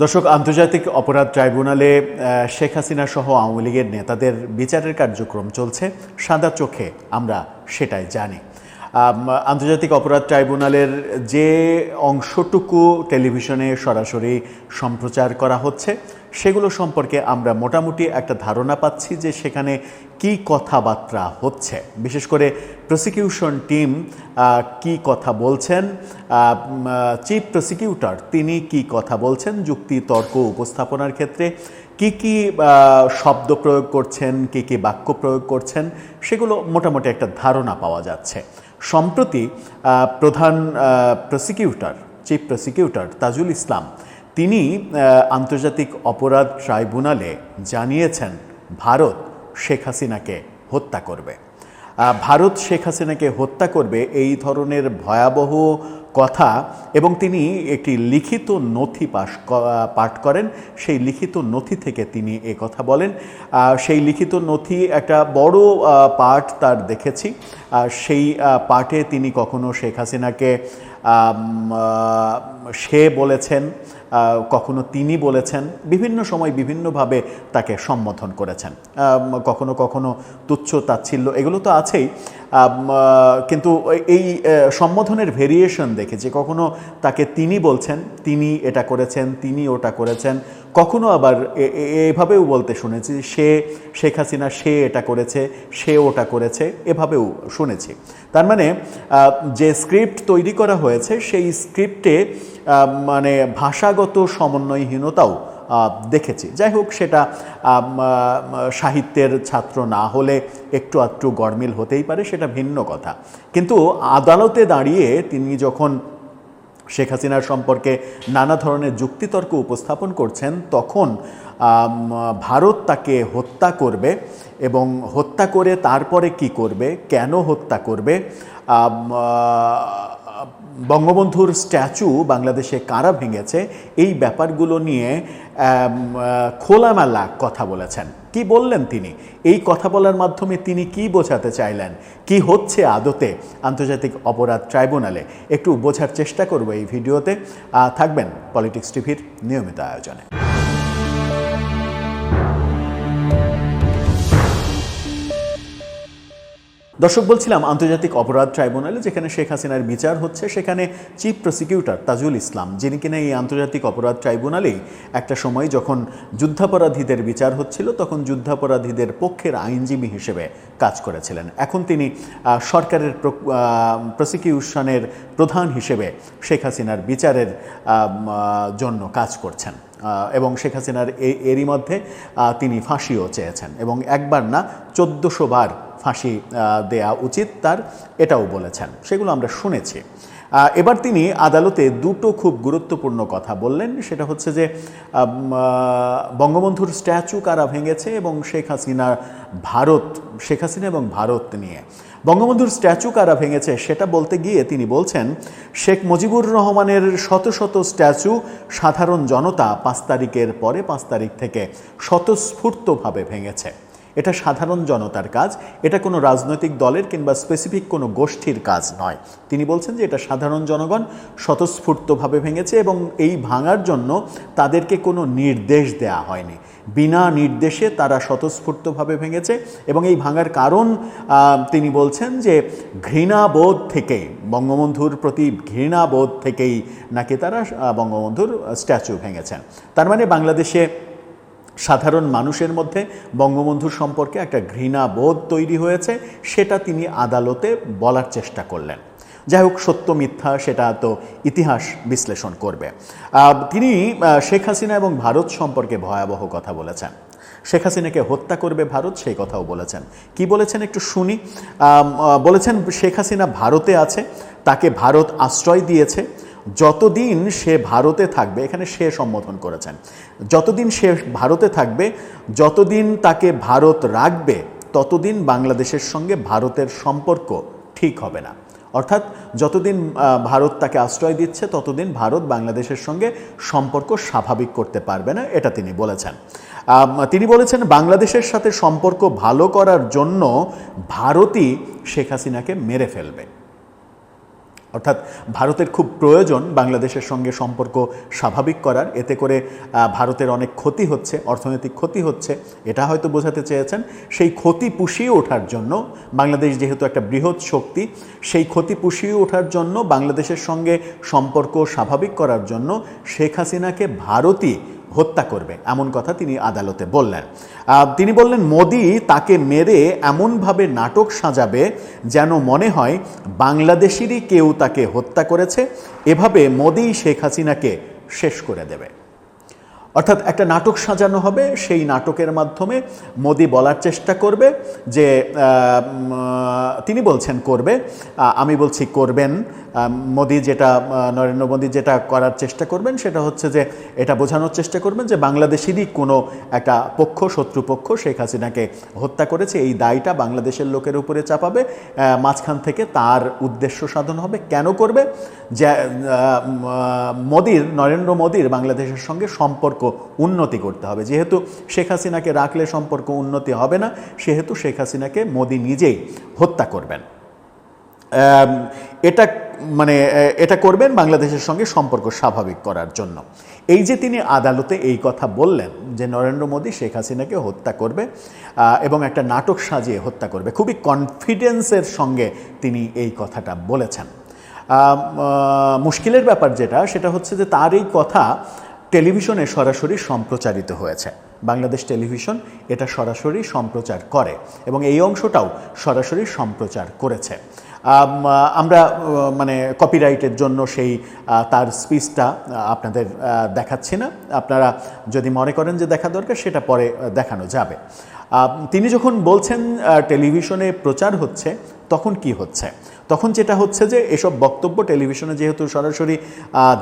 দর্শক, আন্তর্জাতিক অপরাধ ট্রাইব্যুনালে শেখ হাসিনা সহ আওয়ামী লীগের নেতাদের বিচারের কার্যক্রম চলছে সাদা চোখে। আমরা সেটাই জানি। আন্তর্জাতিক অপরাধ ট্রাইব্যুনালের যে অংশটুকু টেলিভিশনে সরাসরি সম্প্রচার করা হচ্ছে, সেগুলো সম্পর্কে আমরা মোটামুটি একটা ধারণা পাচ্ছি যে সেখানে কি কথাবার্তা হচ্ছে। বিশেষ করে প্রসিকিউশন টিম কি কথা বলছেন চিফ প্রসিকিউটর তিনি কি কথা বলছেন, যুক্তি, তর্ক, উপস্থাপনার ক্ষেত্রে কি কি শব্দ প্রয়োগ করছেন, কি কি বাক্য প্রয়োগ করছেন, সেগুলো মোটামুটি একটা ধারণা পাওয়া যাচ্ছে। সম্প্রতি প্রধান prosecutor chief prosecutor Tajul Islam, তিনি আন্তর্জাতিক অপরাধ ট্রাইব্যুনালে জানিয়েছেন, ভারত শেখ হাসিনাকে হত্যা করবে। ভারত শেখ হাসিনাকে হত্যা করবে এই ধরনের ভয়াবহ কথা এবং তিনি একটি লিখিত নথি পাশ পাঠ করেন। সেই লিখিত নথি থেকে তিনি এ কথা বলেন। সেই লিখিত নথি একটা বড় পাঠ তার দেখেছি। সেই পাঠে তিনি কখনো শেখ হাসিনাকে সে বলেছেন কখনো তিনি বলেছেন, বিভিন্ন সময় বিভিন্নভাবে তাকে সম্বোধন করেছেন। কখনো কখনো তুচ্ছ তাচ্ছিল্য এগুলো তো আছেই। কিন্তু এই সম্বোধনের ভেরিয়েশন দেখেছি, কখনো তাকে তিনি বলছেন, তিনি এটা করেছেন, তিনি ওটা করেছেন, কখনো আবার এভাবেও বলতে শুনেছি, সে, শেখ হাসিনা সে এটা করেছে, সে ওটা করেছে, এভাবেও শুনেছি। তার মানে যে স্ক্রিপ্ট তৈরি করা হয়েছে, সেই স্ক্রিপ্টে মানে ভাষাগত সমন্বয়হীনতাও দেখেছি। যাই হোক, সেটা সাহিত্যের ছাত্র না হলে একটু আধটু গরমিল হতেই পারে, সেটা ভিন্ন কথা। কিন্তু আদালতে দাঁড়িয়ে তিনি যখন শেখ হাসিনার সম্পর্কে নানা ধরনের যুক্তিতর্ক উপস্থাপন করছেন, তখন ভারত তাকে হত্যা করবে এবং হত্যা করে তারপরে কি করবে, কেন হত্যা করবে বঙ্গবন্ধুর স্ট্যাচু বাংলাদেশে কারা ভেঙেছে, এই ব্যাপারগুলো নিয়ে খোলামেলা কথা বলেছেন। কি বললেন তিনি? এই কথা বলার মাধ্যমে তিনি কি বোঝাতে চাইলেন? কি হচ্ছে আদতে আন্তর্জাতিক অপরাধ ট্রাইব্যুনালে? একটু বোঝার চেষ্টা করব এই ভিডিওতে। থাকবেন পলিটিক্স টিভির নিয়মিত আয়োজনে। দর্শক, বলছিলাম আন্তর্জাতিক অপরাধ ট্রাইব্যুনালে যেখানে শেখ হাসিনার বিচার হচ্ছে, সেখানে চিফ প্রসিকিউটর তাজুল ইসলাম, যিনি কিনা এই আন্তর্জাতিক অপরাধ ট্রাইব্যুনালেই একটা সময় যখন যুদ্ধাপরাধীদের বিচার হচ্ছিল, তখন যুদ্ধাপরাধীদের পক্ষের আইনজীবী হিসেবে কাজ করেছিলেন। এখন তিনি সরকারের প্রসিকিউশনের প্রধান হিসেবে শেখ হাসিনার বিচারের জন্য কাজ করছেন এবং শেখ হাসিনার এরই মধ্যে তিনি ফাঁসিও চেয়েছেন, এবং একবার না, চোদ্দোশো বার ফাঁসি দেয়া উচিত, তার এটাও বলেছেন। সেগুলো আমরা শুনেছি। এবার তিনি আদালতে দুটো খুব গুরুত্বপূর্ণ কথা বললেন। সেটা হচ্ছে যে বঙ্গবন্ধুর স্ট্যাচু কারা ভেঙেছে এবং শেখ হাসিনা ভারত, শেখ হাসিনা এবং ভারত নিয়ে। বঙ্গবন্ধুর স্ট্যাচু কারা ভেঙেছে সেটা বলতে গিয়ে তিনি বলছেন, শেখ মুজিবুর রহমানের শত শত স্ট্যাচু সাধারণ জনতা পাঁচ তারিখের পরে, পাঁচ তারিখ থেকে স্বতঃস্ফূর্তভাবে ভেঙেছে। এটা সাধারণ জনতার কাজ, এটা কোনো রাজনৈতিক দলের কিংবা স্পেসিফিক কোনো গোষ্ঠীর কাজ নয়। তিনি বলছেন যে এটা সাধারণ জনগণ স্বতঃস্ফূর্তভাবে ভেঙেছে এবং এই ভাঙার জন্য তাদেরকে কোনো নির্দেশ দেয়া হয়নি। বিনা নির্দেশে তারা স্বতঃস্ফূর্তভাবে ভেঙেছে এবং এই ভাঙার কারণ তিনি বলছেন যে ঘৃণাবোধ থেকেই, বঙ্গবন্ধুর প্রতি ঘৃণাবোধ থেকেই নাকি তারা বঙ্গবন্ধুর স্ট্যাচু ভেঙেছেন তার মানে বাংলাদেশে সাধারণ মানুষের মধ্যে বঙ্গবন্ধুর সম্পর্কে একটা ঘৃণা বোধ তৈরি হয়েছে, সেটা তিনি আদালতে বলার চেষ্টা করলেন। যাই হোক, সত্য মিথ্যা সেটা তো ইতিহাস বিশ্লেষণ করবে। তিনি শেখ হাসিনা এবং ভারত সম্পর্কে ভয়াবহ কথা বলেছেন। শেখ হাসিনাকে হত্যা করবে ভারত, সেই কথাও বলেছেন। কি বলেছেন একটু শুনি? বলেছেন শেখ হাসিনা ভারতে আছে, তাকে ভারত আশ্রয় দিয়েছে যতদিন সে ভারতে থাকবে, এখানে সে সম্বোধন করেছেন, যতদিন সে ভারতে থাকবে, যতদিন তাকে ভারত রাখবে, ততদিন বাংলাদেশের সঙ্গে ভারতের সম্পর্ক ঠিক হবে না। অর্থাৎ যতদিন ভারত তাকে আশ্রয় দিচ্ছে, ততদিন ভারত বাংলাদেশের সঙ্গে সম্পর্ক স্বাভাবিক করতে পারবে না, এটা তিনি বলেছেন। তিনি বলেছেন, বাংলাদেশের সাথে সম্পর্ক ভালো করার জন্য ভারতই শেখ হাসিনাকে মেরে ফেলবে। অর্থাৎ ভারতের খুব প্রয়োজন বাংলাদেশের সঙ্গে সম্পর্ক স্বাভাবিক করার। এতে করে ভারতের অনেক ক্ষতি হচ্ছে, অর্থনৈতিক ক্ষতি হচ্ছে, এটা হয়তো বোঝাতে চেয়েছেন। সেই ক্ষতি পুষিয়ে ওঠার জন্য বাংলাদেশ যেহেতু একটা বৃহৎ শক্তি, সেই ক্ষতি পুষিয়ে ওঠার জন্য বাংলাদেশের সঙ্গে সম্পর্ক স্বাভাবিক করার জন্য শেখ হাসিনাকে ভারতই হত্যা করবে, এমন কথা তিনি আদালতে বললেন। তিনি বললেন, মোদি তাকে মেরে এমনভাবে নাটক সাজাবে যেন মনে হয় বাংলাদেশেরই কেউ তাকে হত্যা করেছে। এভাবে মোদি শেখ হাসিনাকে শেষ করে দেবে। অর্থাৎ একটা নাটক সাজানো হবে, সেই নাটকের মাধ্যমে মোদি বলার চেষ্টা করবে যে তিনি বলছেন করবে আমি বলছি করবেন মোদি যেটা নরেন্দ্র মোদি যেটা করার চেষ্টা করবেন সেটা হচ্ছে যে, এটা বোঝানোর চেষ্টা করবেন যে বাংলাদেশেরই কোনো একটা পক্ষ, শত্রুপক্ষ, শেখ হাসিনাকে হত্যা করেছে, এই দায়টা বাংলাদেশের লোকের উপরে চাপাবে মাঝখান থেকে তার উদ্দেশ্য সাধন হবে, কেন করবে? মোদির, নরেন্দ্র মোদির বাংলাদেশের সঙ্গে সম্পর্ক উন্নতি করতে হবে। যেহেতু শেখ হাসিনাকে রাখলে সম্পর্ক উন্নতি হবে না, সেহেতু শেখ হাসিনাকে মোদি নিজেই হত্যা করবেন। এটা মানে এটা করবেন বাংলাদেশের সঙ্গে সম্পর্ক স্বাভাবিক করার জন্য। এই যে তিনি আদালতে এই কথা বললেন যে নরেন্দ্র মোদী শেখ হাসিনাকে হত্যা করবে এবং একটা নাটক সাজিয়ে হত্যা করবে, খুবই কনফিডেন্সের সঙ্গে তিনি এই কথাটা বলেছেন। মুশকিলের ব্যাপার যেটা, সেটা হচ্ছে যে তার এই কথা টেলিভিশনে সরাসরি সম্প্রচারিত হয়েছে। বাংলাদেশ টেলিভিশন এটা সরাসরি সম্প্রচার করে এবং এই অংশটাও সরাসরি সম্প্রচার করেছে। আমরা মানে কপিরাইটের জন্য সেই তার স্পিচটা আপনাদের দেখাচ্ছি না। আপনারা যদি মনে করেন যে দেখা দরকার, সেটা পরে দেখানো যাবে। তিনি যখন বলছেন টেলিভিশনে প্রচার হচ্ছে, তখন কি হচ্ছে? তখন যেটা হচ্ছে যে এসব বক্তব্য টেলিভিশনে যেহেতু সরাসরি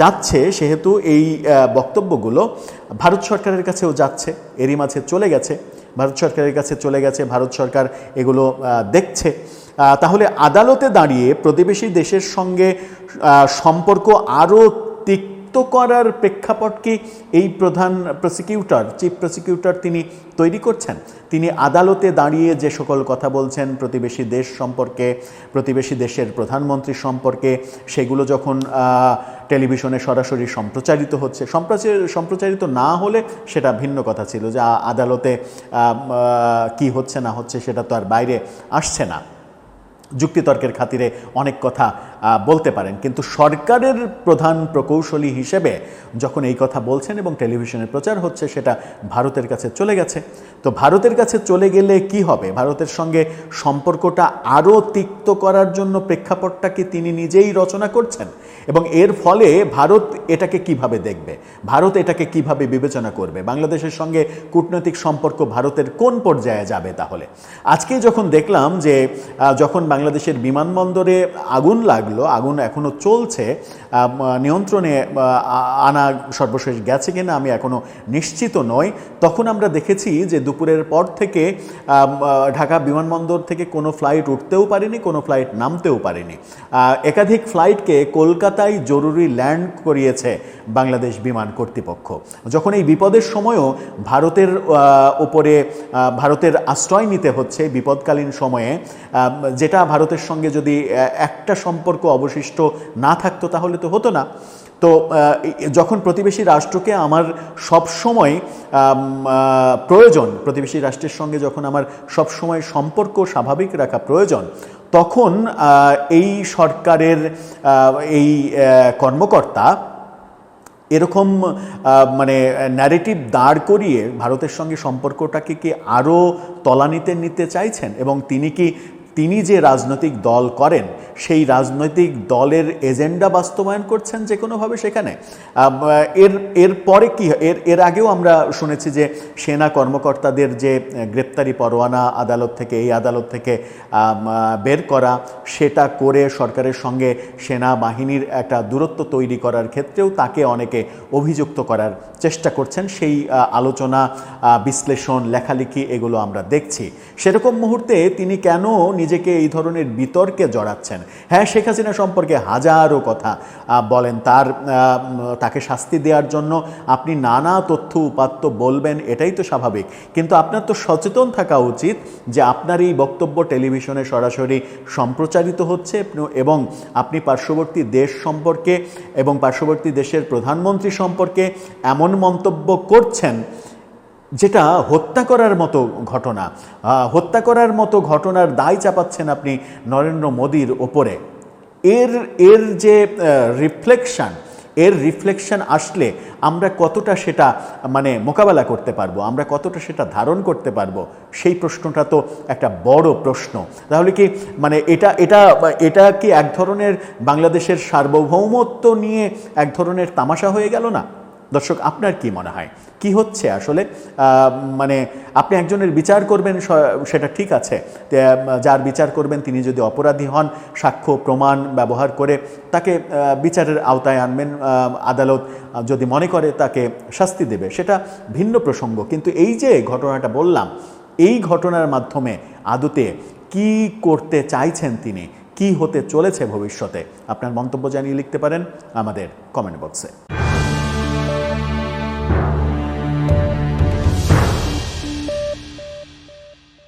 যাচ্ছে, সেহেতু এই বক্তব্যগুলো ভারত সরকারের কাছেও যাচ্ছে, এরই মাঝে চলে গেছে, ভারত সরকারের কাছে চলে গেছে, ভারত সরকার এগুলো দেখছে। তাহলে আদালতে দাঁড়িয়ে প্রতিবেশী দেশের সঙ্গে সম্পর্ক আরও করার প্রেক্ষাপট কি এই প্রধান প্রসিকিউটর চিফ প্রসিকিউটর তিনি তৈরি করছেন? তিনি আদালতে দাঁড়িয়ে যে সকল কথা বলছেন, প্রতিবেশী দেশ সম্পর্কে, প্রতিবেশী দেশের প্রধানমন্ত্রী সম্পর্কে, সেগুলো যখন টেলিভিশনে সরাসরি সম্প্রচারিত হচ্ছে সম্প্রচার সম্প্রচারিত না হলে সেটা ভিন্ন কথা ছিল যে আদালতে কি হচ্ছে না হচ্ছে সেটা তো আর বাইরে আসছে না। যুক্তিতর্কের খাতিরে অনেক কথা বলতে পারেন। কিন্তু সরকারের প্রধান প্রকৌশলী হিসেবে যখন এই কথা বলছেন এবং টেলিভিশনের প্রচার হচ্ছে, সেটা ভারতের কাছে চলে গেছে। তো ভারতের কাছে চলে গেলে কি হবে? ভারতের সঙ্গে সম্পর্কটা আরও তিক্ত করার জন্য প্রেক্ষাপটটা কি তিনি নিজেই রচনা করছেন? এবং এর ফলে ভারত এটাকে কীভাবে দেখবে? ভারত এটাকে কীভাবে বিবেচনা করবে? বাংলাদেশের সঙ্গে কূটনৈতিক সম্পর্ক ভারতের কোন পর্যায়ে যাবে তাহলে? আজকে যখন দেখলাম যে যখন বাংলাদেশের বিমানবন্দরে আগুন লাগল, আগুন এখনও চলছে নিয়ন্ত্রণে আনা সর্বশেষ গেছে কিনা আমি এখনও নিশ্চিত নই। তখন আমরা দেখেছি যে দুপুরের পর থেকে ঢাকা বিমানবন্দর থেকে কোনো ফ্লাইট উঠতেও পারেনি, কোনো ফ্লাইট নামতেও পারেনি। একাধিক ফ্লাইটকে কলকাতায় জরুরি ল্যান্ড করিয়েছে বাংলাদেশ বিমান কর্তৃপক্ষ। যখন এই বিপদের সময়ও ভারতের ওপরে ভারতের আশ্রয় নিতে হচ্ছে বিপদকালীন সময়ে যেটা ভারতের সঙ্গে যদি একটা সম্পর্ক অবশিষ্ট না থাকতো তাহলে তো হতো না। তো যখন প্রতিবেশী রাষ্ট্রকে আমার সবসময় আম, আহ, প্রয়োজন প্রতিবেশী রাষ্ট্রের সঙ্গে যখন আমার সবসময় সম্পর্ক স্বাভাবিক রাখা প্রয়োজন তখন এই সরকারের এই কর্মকর্তা এরকম মানে ন্যারেটিভ দাঁড় করিয়ে ভারতের সঙ্গে সম্পর্কটাকে কি আরও তলানিতে নিতে চাইছেন? এবং তিনি কি, তিনি যে রাজনৈতিক দল করেন সেই রাজনৈতিক দলের এজেন্ডা বাস্তবায়ন করছেন যে কোনোভাবে সেখানে। এর এর পরে কি এর এর আগেও আমরা শুনেছি যে সেনা কর্মকর্তাদের যে গ্রেপ্তারি পরোয়ানা আদালত থেকে, এই আদালত থেকে বের করা, সেটা করে সরকারের সঙ্গে সেনাবাহিনীর একটা দূরত্ব তৈরি করার ক্ষেত্রেও তাকে অনেকে অভিযুক্ত করার চেষ্টা করছেন। সেই আলোচনা বিশ্লেষণ, লেখালেখি এগুলো আমরা দেখছি। সেরকম মুহূর্তে তিনি কেন নিজেকে এই ধরনের বিতর্কে জড়াচ্ছেন? হ্যাঁ শেখ হাসিনা সম্পর্কে হাজারো কথা বলেন। তার তাকে শাস্তি দেওয়ার জন্য আপনি নানা তথ্য উপাত্ত বলবেন, এটাই তো স্বাভাবিক। কিন্তু আপনার তো সচেতন থাকা উচিত যে আপনার এই বক্তব্য টেলিভিশনে সরাসরি সম্প্রচারিত হচ্ছে এবং আপনি পার্শ্ববর্তী দেশ সম্পর্কে এবং পার্শ্ববর্তী দেশের প্রধানমন্ত্রী সম্পর্কে এমন মন্তব্য করছেন যেটা হত্যা করার মতো ঘটনা হত্যা করার মতো ঘটনার দায় চাপাচ্ছেন আপনি নরেন্দ্র মোদীর ওপরে। এর এর যে রিফ্লেকশন এর রিফ্লেকশন আসলে আমরা কতটা সেটা মানে মোকাবেলা করতে পারব, আমরা কতটা সেটা ধারণ করতে পারব, সেই প্রশ্নটা তো একটা বড় প্রশ্ন। তাহলে কি মানে এটা এটা এটা কি এক ধরনের বাংলাদেশের সার্বভৌমত্ব নিয়ে এক ধরনের তামাশা হয়ে গেল না? দর্শক, আপনার কি মনে হয়? কি হচ্ছে আসলে? মানে আপনি একজনের বিচার করবেন সেটা ঠিক আছে। যার বিচার করবেন, তিনি যদি অপরাধী হন, সাক্ষ্য, প্রমাণ ব্যবহার করে তাকে বিচারের আওতায় আনবেন আদালত যদি মনে করে তাকে শাস্তি দেবে, সেটা ভিন্ন প্রসঙ্গ। কিন্তু এই যে ঘটনাটা বললাম, এই ঘটনার মাধ্যমে আদতে কি করতে চাইছেন তিনি? কি হতে চলেছে ভবিষ্যতে? আপনার মন্তব্য জানিয়ে লিখতে পারেন আমাদের কমেন্ট বক্সে